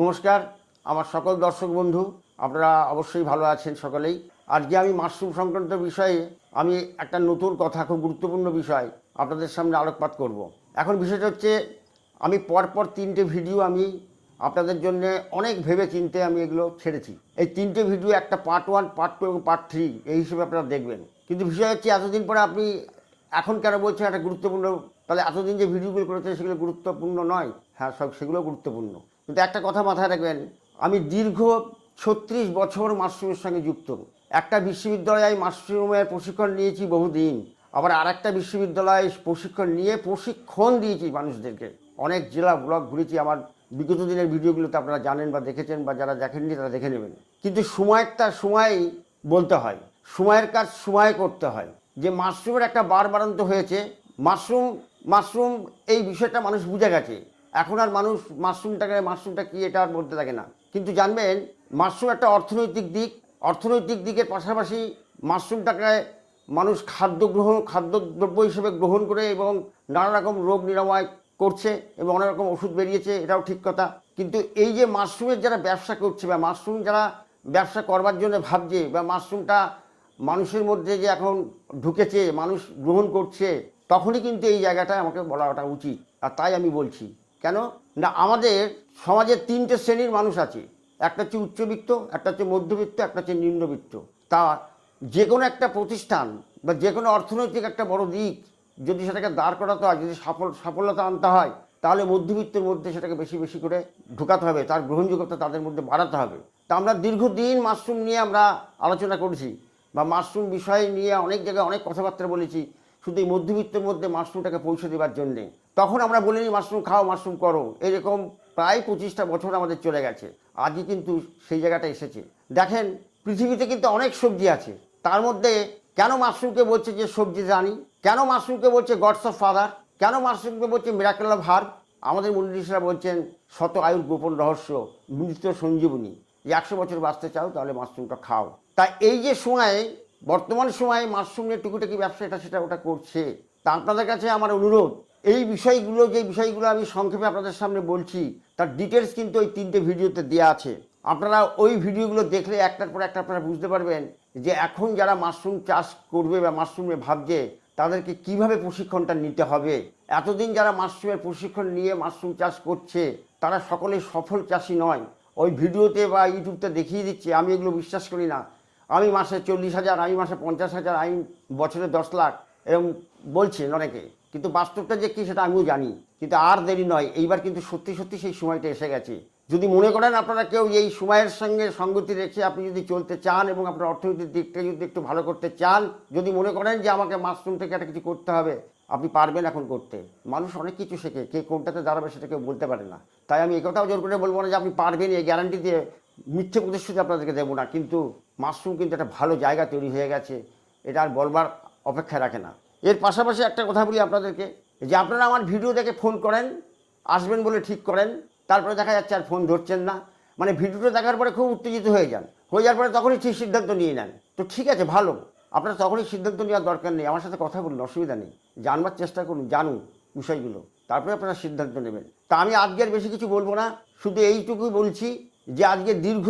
নমস্কার, আমার সকল দর্শক বন্ধু, আপনারা অবশ্যই ভালো আছেন সকলেই। আজকে আমি মাশরুম সংক্রান্ত বিষয়ে আমি একটা নতুন কথা, খুব গুরুত্বপূর্ণ বিষয় আপনাদের সামনে আলোকপাত করব। এখন বিষয়টা হচ্ছে, আমি পরপর তিনটে ভিডিও আমি আপনাদের জন্য অনেক ভেবে চিনতে আমি এগুলো ছেড়েছি। এই তিনটে ভিডিও, একটা পার্ট ওয়ান পার্ট টু এবং পার্ট থ্রি এই হিসেবে আপনারা দেখবেন। কিন্তু বিষয় হচ্ছে, এতদিন পরে আপনি এখন কেন বলছেন একটা গুরুত্বপূর্ণ? তাহলে এতদিন যে ভিডিওগুলো করেছেন, সেগুলো গুরুত্বপূর্ণ নয়। হ্যাঁ সব সেগুলো গুরুত্বপূর্ণ। কিন্তু একটা কথা মাথায় রাখবেন, আমি দীর্ঘ ছত্রিশ বছর মাশরুমের সঙ্গে যুক্ত। একটা বিশ্ববিদ্যালয়ে মাশরুমের প্রশিক্ষণ নিয়েছি বহুদিন, আবার আর একটা বিশ্ববিদ্যালয়ে প্রশিক্ষণ নিয়ে প্রশিক্ষণ দিয়েছি মানুষদেরকে। অনেক জেলা ব্লক ঘুরেছি, আমার বিগত দিনের ভিডিওগুলোতে আপনারা জানেন বা দেখেছেন বা যারা দেখেননি তারা দেখে নেবেন। কিন্তু সময়টা সময় বলতে হয়, সময়ের কাজ সময় করতে হয়। যে মাশরুমের একটা বার বারান্ত হয়েছে, মাশরুম মাশরুম এই বিষয়টা মানুষ বুঝে গেছে। এখন আর মানুষ মাশরুমটাকে, মাশরুমটা কি এটা আর বলতে থাকে না। কিন্তু জানবেন, মাশরুম একটা অর্থনৈতিক দিক। অর্থনৈতিক দিকের পাশাপাশি মাশরুমটাকে মানুষ খাদ্য গ্রহণ, খাদ্যদ্রব্য হিসেবে গ্রহণ করে এবং নানা রকম রোগ নিরাময় করছে এবং অনেক রকম ওষুধ বেরিয়েছে, এটাও ঠিক কথা। কিন্তু এই যে মাশরুমের যারা ব্যবসা করছে বা মাশরুম যারা ব্যবসা করবার জন্য ভাবছে বা মাশরুমটা মানুষের মধ্যে যে এখন ঢুকেছে, মানুষ গ্রহণ করছে, তখনই কিন্তু এই জায়গাটায় আমাকে বলাটা উচিত। আর তাই আমি বলছি। কেন? না, আমাদের সমাজের তিনটে শ্রেণির মানুষ আছে। একটা হচ্ছে উচ্চবিত্ত, একটা হচ্ছে মধ্যবিত্ত, একটা হচ্ছে নিম্নবিত্ত। তা যে কোনো একটা প্রতিষ্ঠান বা যে কোনো অর্থনৈতিক একটা বড় দিক যদি সেটাকে দাঁড় করাতে হয়, যদি সফল সফলতা আনতে হয়, তাহলে মধ্যবিত্তের মধ্যে সেটাকে বেশি বেশি করে ঢুকাতে হবে। তার গ্রহণযোগ্যতা তাদের মধ্যে বাড়াতে হবে। তা আমরা দীর্ঘদিন মাশরুম নিয়ে আমরা আলোচনা করেছি বা মাশরুম বিষয় নিয়ে অনেক জায়গায় অনেক কথাবার্তা বলেছি। শুধু এই মধ্যবিত্তের মধ্যে মাশরুমটাকে পৌঁছে দেওয়ার জন্যে। তখন আমরা বলিনি, মাশরুম খাও, মাশরুম করো। এরকম প্রায় পঁচিশটা বছর আমাদের চলে গেছে। আজই কিন্তু সেই জায়গাটা এসেছে। দেখেন, পৃথিবীতে কিন্তু অনেক সবজি আছে। তার মধ্যে কেন মাশরুমকে বলছে যে সবজি জানি কেন মাশরুমকে বলছে গডস অফ ফাদার? কেন মাশরুমকে বলছে মিরাকেল অফ হার্ব আমাদের মনীষীরা বলছেন, শত আয়ুর গোপন রহস্য মৃত সঞ্জীবনী। যে একশো বছর বাঁচতে চাও, তাহলে মাশরুমটা খাও। তা এই যে সময়ে বর্তমান সময়ে মাশরুম নিয়ে টুকিটাকি ব্যবসা এটা সেটা ওটা করছে। তা আপনাদের কাছে আমার অনুরোধ, এই বিষয়গুলো, যে বিষয়গুলো আমি সংক্ষেপে আপনাদের সামনে বলছি, তার ডিটেলস কিন্তু ওই তিনটে ভিডিওতে দেওয়া আছে। আপনারা ওই ভিডিওগুলো দেখলে একটার পর একটা আপনারা বুঝতে পারবেন যে এখন যারা মাশরুম চাষ করবে বা মাশরুমে ভাবছে, তাদেরকে কীভাবে প্রশিক্ষণটা নিতে হবে? এতদিন যারা মাশরুমের প্রশিক্ষণ নিয়ে মাশরুম চাষ করছে, তারা সকলে সফল চাষি নয়। ওই ভিডিওতে বা ইউটিউবতে দেখিয়ে দিচ্ছে, আমি এগুলো বিশ্বাস করি না। আমি মাসে চল্লিশ হাজার, আমি মাসে পঞ্চাশ হাজার, আমি বছরে দশ লাখ, এরকম বলছেন অনেকে। কিন্তু বাস্তবটা যে কী সেটা আমিও জানি। কিন্তু আর দেরি নয়, এইবার কিন্তু সত্যি সত্যি সেই সময়টা এসে গেছে। যদি মনে করেন আপনারা কেউ এই সময়ের সঙ্গে সঙ্গতি রেখে আপনি যদি চলতে চান এবং আপনার অর্থনৈতিক দিকটা যদি একটু ভালো করতে চান, যদি মনে করেন যে আমাকে মাশরুম থেকে একটা কিছু করতে হবে, আপনি পারবেন এখন করতে। মানুষ অনেক কিছু শেখে, কে কোনটাতে দাঁড়াবে সেটা কেউ বলতে পারে না। তাই আমি এই কথাও জোর করে বলব না যে আপনি পারবেন এই গ্যারান্টি দিয়ে মিথ্যে প্রতিশ্রুতি আপনাদেরকে দেবো না, কিন্তু মাশরুম কিন্তু একটা ভালো জায়গা তৈরি হয়ে গেছে, এটা আর বলবার অপেক্ষা রাখে না। এর পাশাপাশি একটা কথা বলি আপনাদেরকে, যে আপনারা আমার ভিডিও দেখে ফোন করেন, আসবেন বলে ঠিক করেন, তারপরে দেখা যাচ্ছে আর ফোন ধরছেন না। মানে ভিডিওটা দেখার পরে খুব উত্তেজিত হয়ে যান, হয়ে যাওয়ার পরে তখনই ঠিক সিদ্ধান্ত নিয়ে নেন। তো ঠিক আছে, ভালো, আপনার তখনই সিদ্ধান্ত নেওয়ার দরকার নেই, আমার সাথে কথা বলুন, অসুবিধা নেই, জানবার চেষ্টা করুন, জানুন বিষয়গুলো, তারপরে আপনারা সিদ্ধান্ত নেবেন। তা আমি আজকে আর বেশি কিছু বলব না, শুধু এইটুকুই বলছি যে আজকে দীর্ঘ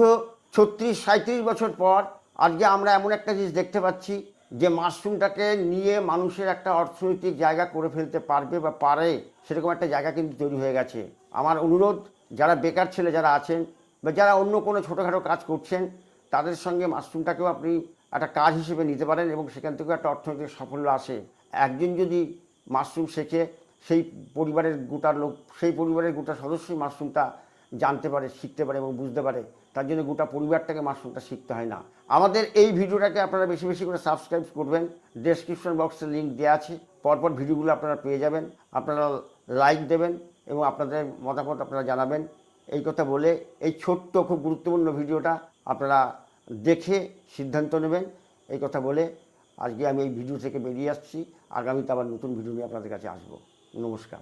ছত্রিশ সাঁত্রিশ বছর পর আজকে আমরা এমন একটা জিনিস দেখতে পাচ্ছি যে মাশরুমটাকে নিয়ে মানুষের একটা অর্থনৈতিক জায়গা করে ফেলতে পারবে বা পারে, সেরকম একটা জায়গা কিন্তু তৈরি হয়ে গেছে। আমার অনুরোধ, যারা বেকার ছেলে যারা আছেন বা যারা অন্য কোনো ছোটোখাটো কাজ করছেন, তাদের সঙ্গে মাশরুমটাকেও আপনি একটা কাজ হিসেবে নিতে পারেন এবং সেখান থেকেও একটা অর্থনৈতিক সাফল্য আসে। একজন যদি মাশরুম শেখে, সেই পরিবারের গোটা লোক, সেই পরিবারের গোটা সদস্যই মাশরুমটা জানতে পারে, শিখতে পারে এবং বুঝতে পারে, তার জন্য গোটা পরিবারটাকে মাশরুমটা শিখতে হয় না। আমাদের এই ভিডিওটাকে আপনারা বেশি বেশি করে সাবস্ক্রাইব করবেন। ডেসক্রিপশন বক্সে লিঙ্ক দেওয়া আছে। পরপর ভিডিওগুলো আপনারা পেয়ে যাবেন। আপনারা লাইক দেবেন এবং আপনাদের মতামত আপনারা জানাবেন। এই কথা বলে এই ছোট্ট খুব গুরুত্বপূর্ণ ভিডিওটা আপনারা দেখে সিদ্ধান্ত নেবেন। এই কথা বলে আজকে আমি এই ভিডিও থেকে বেরিয়ে আসছি। আগামীতে আবার নতুন ভিডিও নিয়ে আপনাদের কাছে আসব। নমস্কার।